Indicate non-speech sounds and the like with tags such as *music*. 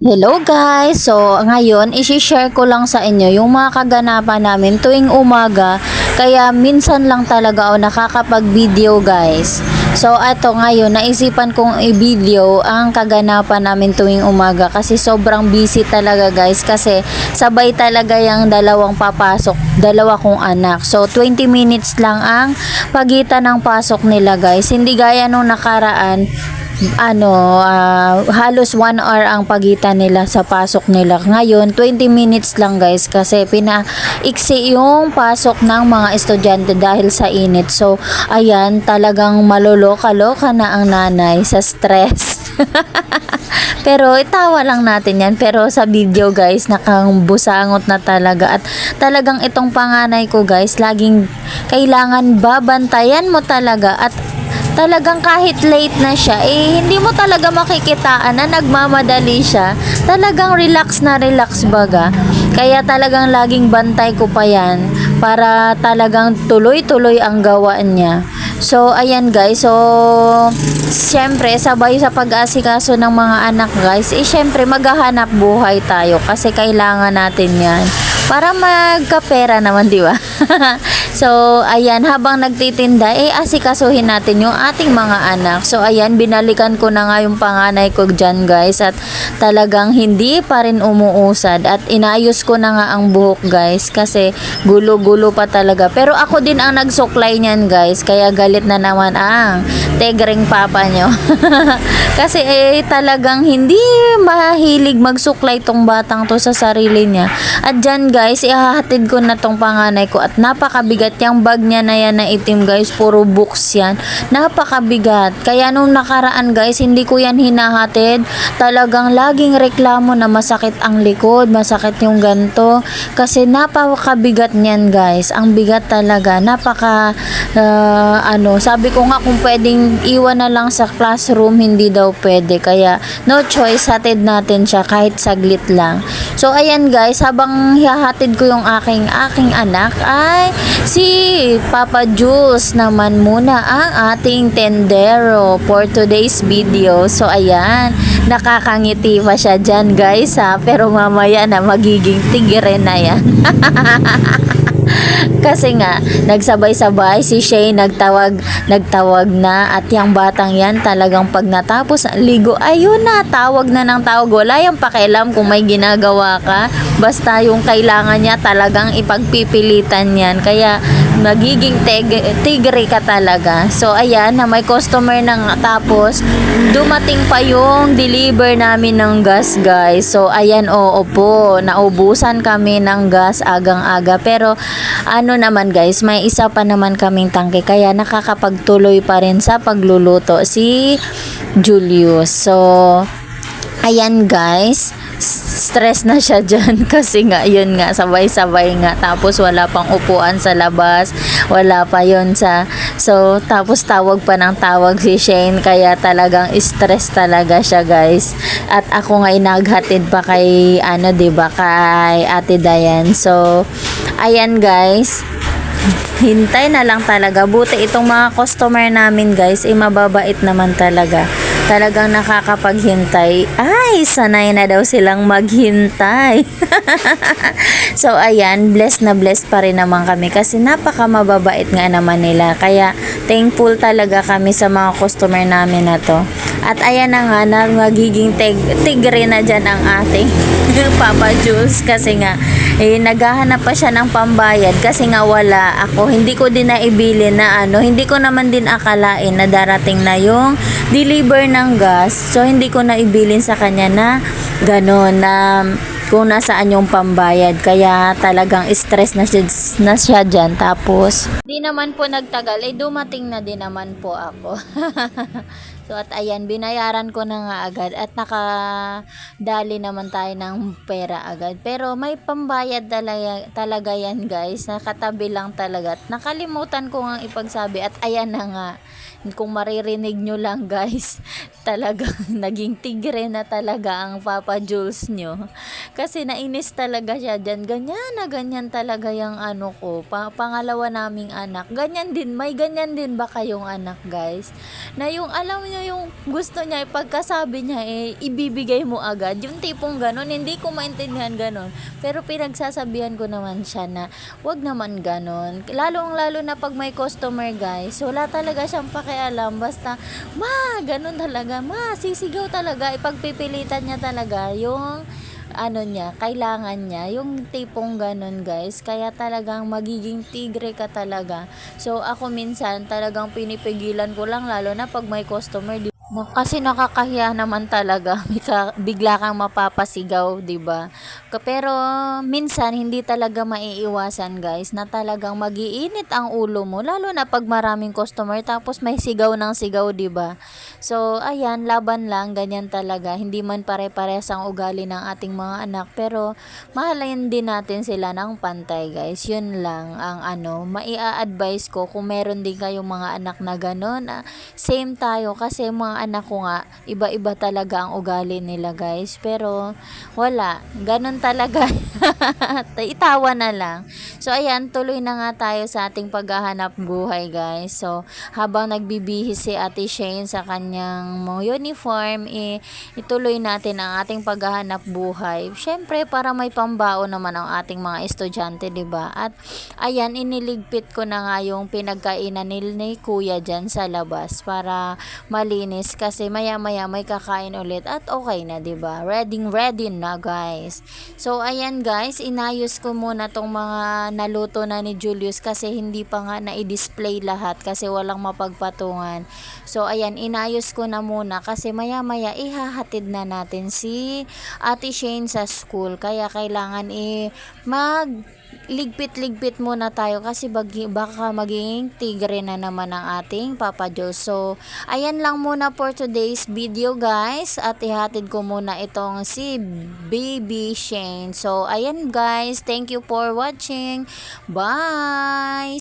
Hello guys! So ngayon, isi-share ko lang sa inyo yung mga kaganapan namin tuwing umaga. Kaya minsan lang talaga ako nakakapag-video guys. So ato ngayon, naisipan kong i-video ang kaganapan namin tuwing umaga kasi sobrang busy talaga guys kasi sabay talaga yung dalawang papasok, dalawa kong anak. So 20 minutes lang ang pagitan ng pasok nila guys. Hindi gaya nung nakaraan, ano, ah, halos 1 hour ang pagitan nila sa pasok nila. Ngayon, 20 minutes lang guys kasi pinaiksi yung pasok ng mga estudyante dahil sa init. So, ayan, talagang maloloka-loka na ang nanay sa stress. *laughs* Pero itawa lang natin yan. Pero sa video guys, nakangbusangot na talaga. At talagang itong panganay ko guys, laging kailangan babantayan mo talaga. At talagang kahit late na siya, eh hindi mo talaga makikitaan na nagmamadali siya. Talagang relax na relax baga. Kaya talagang laging bantay ko pa yan para talagang tuloy-tuloy ang gawaan niya. So, ayan guys. So, syempre, sabay sa pag-asikaso ng mga anak guys, eh syempre, maghahanap buhay tayo kasi kailangan natin yan para magkapera naman, di ba? *laughs* so, ayan, habang nagtitinda, eh, asikasuhin natin yung ating mga anak. So, ayan, binalikan ko na nga yung panganay ko dyan, guys, at talagang hindi pa rin umuusad at inayos ko na nga ang buhok, guys, kasi gulo-gulo pa talaga. Pero ako din ang nagsuklay niyan, guys, kaya galit na naman ang tegreng papa nyo. *laughs* kasi, eh, talagang hindi mahilig magsuklay tong batang to sa sarili niya. At dyan, guys, ihahatid ko na tong panganay ko at napakabigat yung bag niya na yan na itim guys, puro books yan. Napakabigat. Kaya nung nakaraan guys, hindi ko yan hinahatid. Talagang laging reklamo na masakit ang likod, masakit yung ganto. Kasi napakabigat niyan guys. Ang bigat talaga. Napaka, ah, ano, sabi ko nga kung pwedeng iwan na lang sa classroom, hindi daw pwede. Kaya no choice, hatid natin siya kahit saglit lang. So ayan guys, habang hihahatid ko yung aking aking anak ay si Papa Juice naman muna ang ating tendero for today's video. So ayan, nakakangiti pa siya dyan guys ha. Pero mamaya na magiging tigre na yan. *laughs* *laughs* Kasi nga, nagsabay-sabay si Shay nagtawag, nagtawag na at yung batang yan talagang pag natapos ang ligo, ayun na, tawag na ng tawag. Wala yung pakialam kung may ginagawa ka. Basta yung kailangan niya talagang ipagpipilitan yan. Kaya magiging tig- tigre ka talaga. So ayan, na may customer nang tapos dumating pa yung deliver namin ng gas guys. So ayan, oo po, naubusan kami ng gas agang-aga. Pero ano naman guys, may isa pa naman kaming tangke kaya nakakapagtuloy pa rin sa pagluluto si Julius. So ayan guys, stress na siya dyan *laughs* kasi nga yun nga sabay-sabay nga tapos wala pang upuan sa labas wala pa yun sa so tapos tawag pa ng tawag si Shane kaya talagang stress talaga siya guys at ako nga inaghatid pa kay ano ba kay Ate Dayan so ayan guys hintay na lang talaga. Buti itong mga customer namin guys, ay mababait naman talaga. Talagang nakakapaghintay. Ay, sanay na daw silang maghintay. *laughs* so, ayan, blessed na blessed pa rin naman kami kasi napaka mababait nga naman nila. Kaya, thankful talaga kami sa mga customer namin na to. At ayan na nga na magiging tig tigre na dyan ang ating *laughs* Papa Jules kasi nga eh, naghahanap pa siya ng pambayad kasi nga wala ako. Hindi ko din naibili na ano, hindi ko naman din akalain na darating na yung deliver ng gas. So, hindi ko naibilin sa kanya na gano'n na kung nasaan yung pambayad. Kaya talagang stress na siya, na siya dyan. Tapos, di naman po nagtagal, eh dumating na din naman po ako. *laughs* so at ayan, binayaran ko na nga agad at nakadali naman tayo ng pera agad. Pero may pambayad talaga, talaga yan guys. Nakatabi lang talaga. At nakalimutan ko nga ipagsabi at ayan na nga kung maririnig nyo lang guys, talagang *laughs* naging tigre na talaga ang Papa Jules nyo. Kasi nainis talaga siya dyan. Ganyan na ganyan talaga yung ano ko. Pa- pangalawa naming anak. Ganyan din. May ganyan din ba kayong anak guys? Na yung alam nyo yung gusto niya, pagkasabi niya eh, ibibigay mo agad. Yung tipong ganon, hindi ko maintindihan ganon. Pero pinagsasabihan ko naman siya na wag naman ganon. Lalong lalo na pag may customer guys, wala talaga siyang pakialam. Basta, ma, ganon talaga. Ma, sisigaw talaga. Ipagpipilitan niya talaga yung ano niya, kailangan niya, yung tipong ganun guys, kaya talagang magiging tigre ka talaga. So ako minsan talagang pinipigilan ko lang lalo na pag may customer, di No, kasi nakakahiya naman talaga, *laughs* Bika- bigla kang mapapasigaw, 'di ba? Pero minsan hindi talaga maiiwasan, guys, na talagang magiinit ang ulo mo lalo na pag maraming customer tapos may sigaw ng sigaw, 'di ba? So, ayan, laban lang, ganyan talaga. Hindi man pare-pares ang ugali ng ating mga anak, pero mahalin din natin sila ng pantay, guys. Yun lang ang ano, maia-advise ko kung meron din kayong mga anak na gano'n. same tayo kasi mga anak ko nga, iba-iba talaga ang ugali nila, guys. Pero wala, ganun talaga. *laughs* *laughs* Itawa na lang. So, ayan, tuloy na nga tayo sa ating paghahanap buhay, guys. So, habang nagbibihis si Ate Shane sa kanyang uniform, eh, ituloy natin ang ating paghahanap buhay. Siyempre, para may pambao naman ang ating mga estudyante, ba? At, ayan, iniligpit ko na nga yung pinagkainan ni, ni Kuya dyan sa labas para malinis kasi maya-maya may kakain ulit at okay na, ba? Ready, ready na, guys. So, ayan, guys, inayos ko muna tong mga naluto na ni Julius kasi hindi pa nga na-display lahat kasi walang mapagpatungan. So, ayan, inayos ko na muna kasi maya-maya ihahatid na natin si Ate Shane sa school. Kaya kailangan i mag ligpit-ligpit muna tayo kasi bagi, baka maging tigre na naman ang ating Papa Diyos. So, ayan lang muna for today's video guys at ihatid ko muna itong si Baby Shane. So, ayan guys, thank you for watching. Bye!